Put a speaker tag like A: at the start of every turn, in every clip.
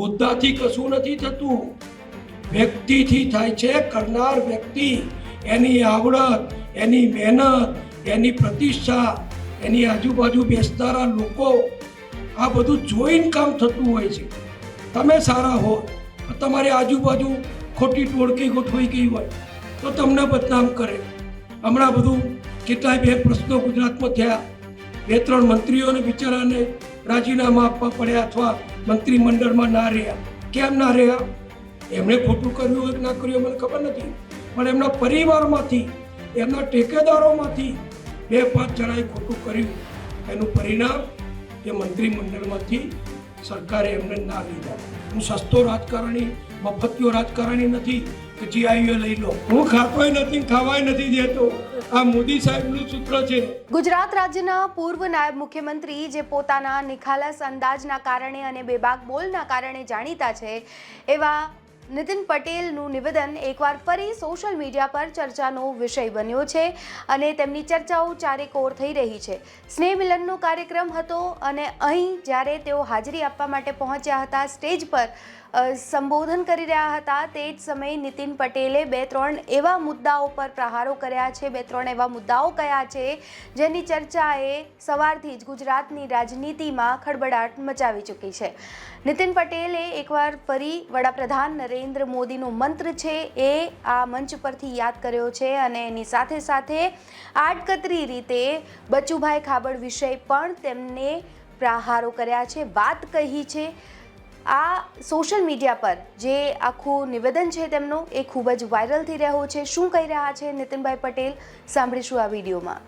A: હોદ્દાથી કશું નથી થતું. વ્યક્તિથી થાય છે કરનાર વ્યક્તિ. એની આવડત, એની મહેનત, એની પ્રતિષ્ઠા, એની આજુબાજુ બેસનારા લોકો. આ બધું જોઈને કામ થતું હોય છે. તમે સારા હો તમારી આજુબાજુ ખોટી ટોળકી ગોઠવાઈ ગઈ હોય, તો તમને બદનામ કરે. હમણાં બધું કેટલાય બે પ્રશ્નો ગુજરાતમાં થયા. બે ત્રણ મંત્રીઓને બિચારાને રાજીનામા આપવા પડ્યા અથવા મંત્રીમંડળમાં ના રહ્યા. કેમ ના રહ્યા? એમણે ખોટું કર્યું કે ના કર્યું મને ખબર નથી. પણ એમના પરિવારમાંથી, એમના ટેકેદારોમાંથી બે પાંચ જણાએ ખોટું કર્યું. એનું પરિણામ એ મંત્રીમંડળમાંથી સરકારે એમને ના લીધા. હું સસ્તો રાજકારણી મફતિયો રાજકારણી નથી આ મોદી છે.
B: ગુજરાત રાજ્યના પૂર્વ નાયબ મુખ્યમંત્રી જે પોતાના નિખાલસ અંદાજના કારણે અને બેબાક બોલના કારણે જાણીતા છે એવા નીતિન પટેલનું નિવેદન એકવાર ફરી સોશિયલ મીડિયા પર ચર્ચાનો વિષય બન્યો છે અને તેમની ચર્ચાઓ ચારેકોર થઈ રહી છે. સ્નેહ મિલનનો કાર્યક્રમ હતો અને અહીં જ્યારે તેઓ હાજરી આપવા માટે પહોંચ્યા હતા, સ્ટેજ પર સંબોધન કરી રહ્યા હતા, તે જ સમયે નીતિન પટેલે બે ત્રણ એવા મુદ્દાઓ પર પ્રહારો કર્યા છે, બે ત્રણ એવા મુદ્દાઓ કયા છે જેની ચર્ચાએ સવારથી જ ગુજરાતની રાજનીતિમાં ખળબડાટ મચાવી ચૂકી છે. નીતિન પટેલે એકવાર ફરી વડાપ્રધાન નરેન્દ્ર મોદીનો મંત્ર છે એ આ મંચ પરથી યાદ કર્યો છે અને એની સાથે સાથે આડકતરી રીતે બચુભાઈ ખાબડ વિષય પણ તેમને પ્રહારો કર્યા છે, વાત કહી છે. આ સોશિયલ મીડિયા પર જે આખું નિવેદન છે તેમનું એ ખૂબ જ વાયરલ થઈ રહ્યો છે. શું કહી રહ્યા છે નીતિનભાઈ પટેલ? સાંભળીશું આ વિડીયોમાં.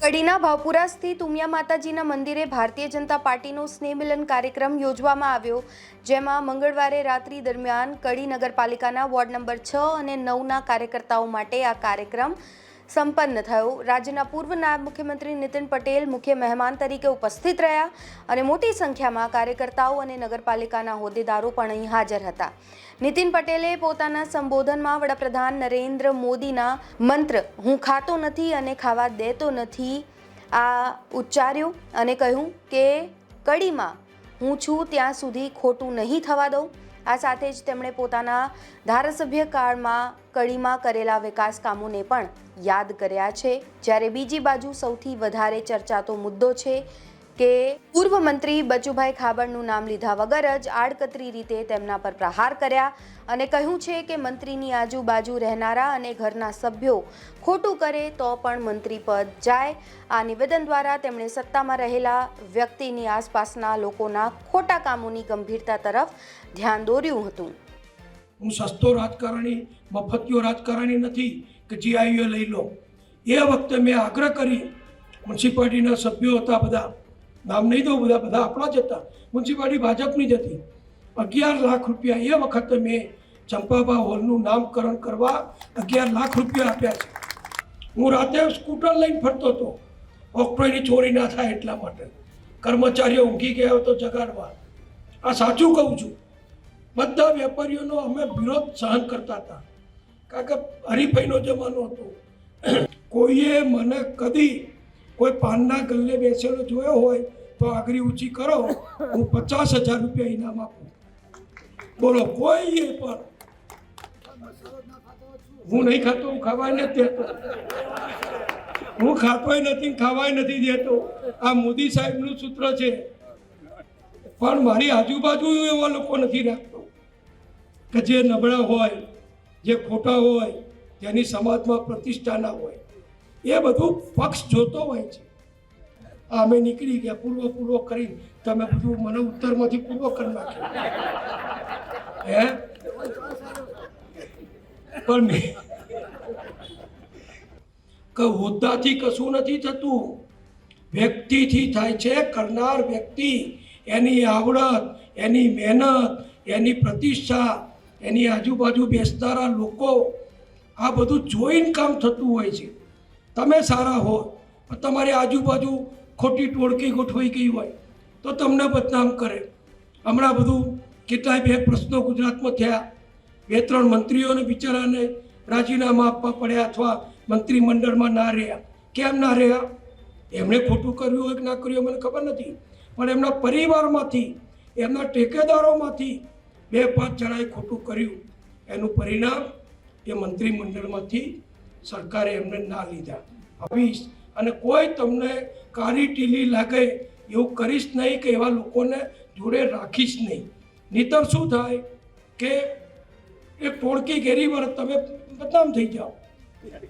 B: કડીના ભાવપુરા સ્થિત ઉમિયા માતાજીના મંદિરે ભારતીય જનતા પાર્ટીનો સ્નેહ મિલન કાર્યક્રમ યોજવામાં આવ્યો, જેમાં મંગળવારે રાત્રિ દરમિયાન કડી નગરપાલિકાના વોર્ડ નંબર છ અને નવના કાર્યકર્તાઓ માટે આ કાર્યક્રમ સંપન્ન થયું. રાજ્યના પૂર્વ નાયબ મુખ્યમંત્રી નીતિન પટેલ મુખ્ય મહેમાન તરીકે ઉપસ્થિત રહ્યા અને મોટી સંખ્યામાં કાર્યકર્તાઓ અને નગરપાલિકાના હોદ્દેદારો પણ અહીં હાજર હતા. નીતિન પટેલે પોતાના સંબોધનમાં વડાપ્રધાન નરેન્દ્ર મોદીના મંત્ર, હું ખાતો નથી અને ખાવા દેતો નથી, આ ઉચ્ચાર્યું અને કહ્યું કે, કડીમાં હું છું, ત્યાં સુધી ખોટું નહીં થવા દઉં. આ સાથે જ તેમણે પોતાના ધારાસભ્ય કાળમાં કડીમાં કરેલા વિકાસ કામોને પણ યાદ કર્યા છે. જ્યારે બીજી બાજુ સૌથી વધારે ચર્ચાતો મુદ્દો છે કે પૂર્વ મંત્રી બચુભાઈ ખાબડનું નામ લીધા વગર જ આડકતરી રીતે તેમના પર પ્રહાર કર્યા અને કહ્યું છે કે મંત્રીની આજુબાજુ રહેનારા અને ઘરના સભ્યો ખોટું કરે તો પણ મંત્રી પદ જાય. આ નિવેદન દ્વારા તેમણે સત્તામાં રહેલા વ્યક્તિની આસપાસના લોકોના ખોટા કામોની ગંભીરતા તરફ ધ્યાન દોર્યું હતું.
A: હું સસ્તો રાજકારણી મફતિયો રાજકારણી નથી કે જીઆઈઓ લઈ લો. એ વખતે મેં આગ્રહ કરી, મ્યુનિસિપાલિટીના સભ્યો હતા બધા નામ નહીં દઉં બધા બધા આપણા જ હતા મ્યુનિસિપાલિટી ભાજપની જ હતી. અગિયાર લાખ રૂપિયા એ વખતે મેં ચંપાબા હોલનું નામકરણ કરવા અગિયાર લાખ રૂપિયા આપ્યા છે. હું રાતે સ્કૂટર લઈને ફરતો હતો. ઓક્ટોની ચોરી ના થાય એટલા માટે. કર્મચારીઓ ઊંઘી ગયા હતો જગાડવા. આ સાચું કહું છું. બધા વેપારીઓનો અમે વિરોધ સહન કરતા હતા. કારણ કે હરીફાઈનો જમાનો હતો. કોઈએ મને કદી કોઈ પાનના ગલ્લે બેસેલો જોયો હોય તો આગરી ઊંચી કરો, હું પચાસ હજાર રૂપિયા ઇનામ આપું. બોલો, કોઈ પણ. હું નહીં ખાતો, હું ખાવાય નથી દેતો. હું ખાતોય નથી, ખાવાય નથી દેતો. આ મોદી સાહેબનું સૂત્ર છે. પણ મારી આજુબાજુ એવા લોકો નથી રાખતો કે જે નબળા હોય, જે ખોટા હોય, જેની સમાજમાં પ્રતિષ્ઠા ના હોય. એ બધું પક્ષ જોતો હોય છે. અમે નીકળી ગયા, પૂર્વ પૂર્વ કરી તમે બધું મને ઉત્તરમાંથી પૂર્વ કરી નાખ્યું. હે? પણ મેં કે હોદ્દાથી કશું નથી થતું. વ્યક્તિથી થાય છે, કરનાર વ્યક્તિ. એની આવડત, એની મહેનત, એની પ્રતિષ્ઠા, એની આજુબાજુ બેસનારા લોકો. આ બધું જોઈને કામ થતું હોય છે. તમે સારા હો, પણ તમારી આજુબાજુ ખોટી ટોળકી ગોઠવાઈ ગઈ હોય તો તમને બદનામ કરે. હમણાં બધું કેટલાય બે પ્રશ્નો ગુજરાતમાં થયા. બે ત્રણ મંત્રીઓને બિચારાને રાજીનામા આપવા પડ્યા અથવા મંત્રીમંડળમાં ના રહ્યા. કેમ ના રહ્યા? એમણે ખોટું કર્યું હોય કે ના કર્યું મને ખબર નથી. પણ એમના પરિવારમાંથી, એમના ટેકેદારોમાંથી બે પાંચ જણાએ ખોટું કર્યું. એનું પરિણામ એ મંત્રીમંડળમાંથી સરકારે એમને ના લીધા. આવીશ અને કોઈ તમને કાળી ટીલી લાગે, એવું કરીશ નહીં કે એવા લોકોને જોડે રાખીશ નહીં. નહીતર શું થાય કે એક ટોળકી ઘેરી વર તમે બદનામ થઈ જાઓ.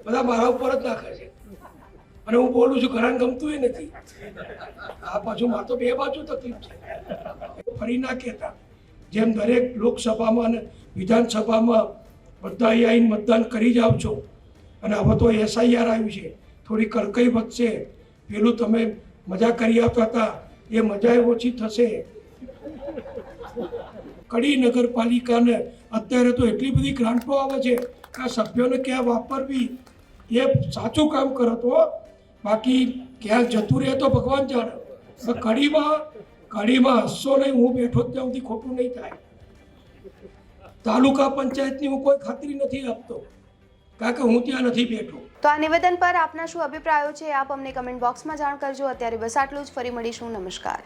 A: બધા મારા ઉપર જ નાખે છે. અને હું બોલું છું ઘણા ગમતું એ નથી. આ પાછું મારે તો બે બાજુ તકલીફ છે. ફરી ના કહેતા. જેમ દરેક લોકસભામાં અને વિધાનસભામાં બધા આવીને મતદાન કરી જાઓ છો. અને હવે તો એસઆઈઆર આવ્યું છે. થોડી કડકઈ વધશે પેલું તમે મજા કરી આવતા હતા, એ મજા ઓછી થશે. કડી નગરપાલિકાને અત્યારે તો એટલી બધી ગ્રાન્ટો આવે છે કે આ સભ્યોને ક્યાં વાપરવી? એ સાચું કામ કરો તો. બાકી ક્યાં જતું રહે તો ભગવાન જાણે. કડીમાં કડીમાં હસશો નહીં, હું બેઠો ત્યાં સુધી ખોટું નહીં થાય. તાલુકા પંચાયતની હું કોઈ ખાતરી નથી આપતો. કારણ કે હું ત્યાં નથી બેઠો.
B: તો આ નિવેદન પર આપના શું અભિપ્રાયો છે, આપ અમને કમેન્ટ બોક્સમાં જાણ કરજો. અત્યારે બસ આટલું જ. ફરી મળીશું. નમસ્કાર.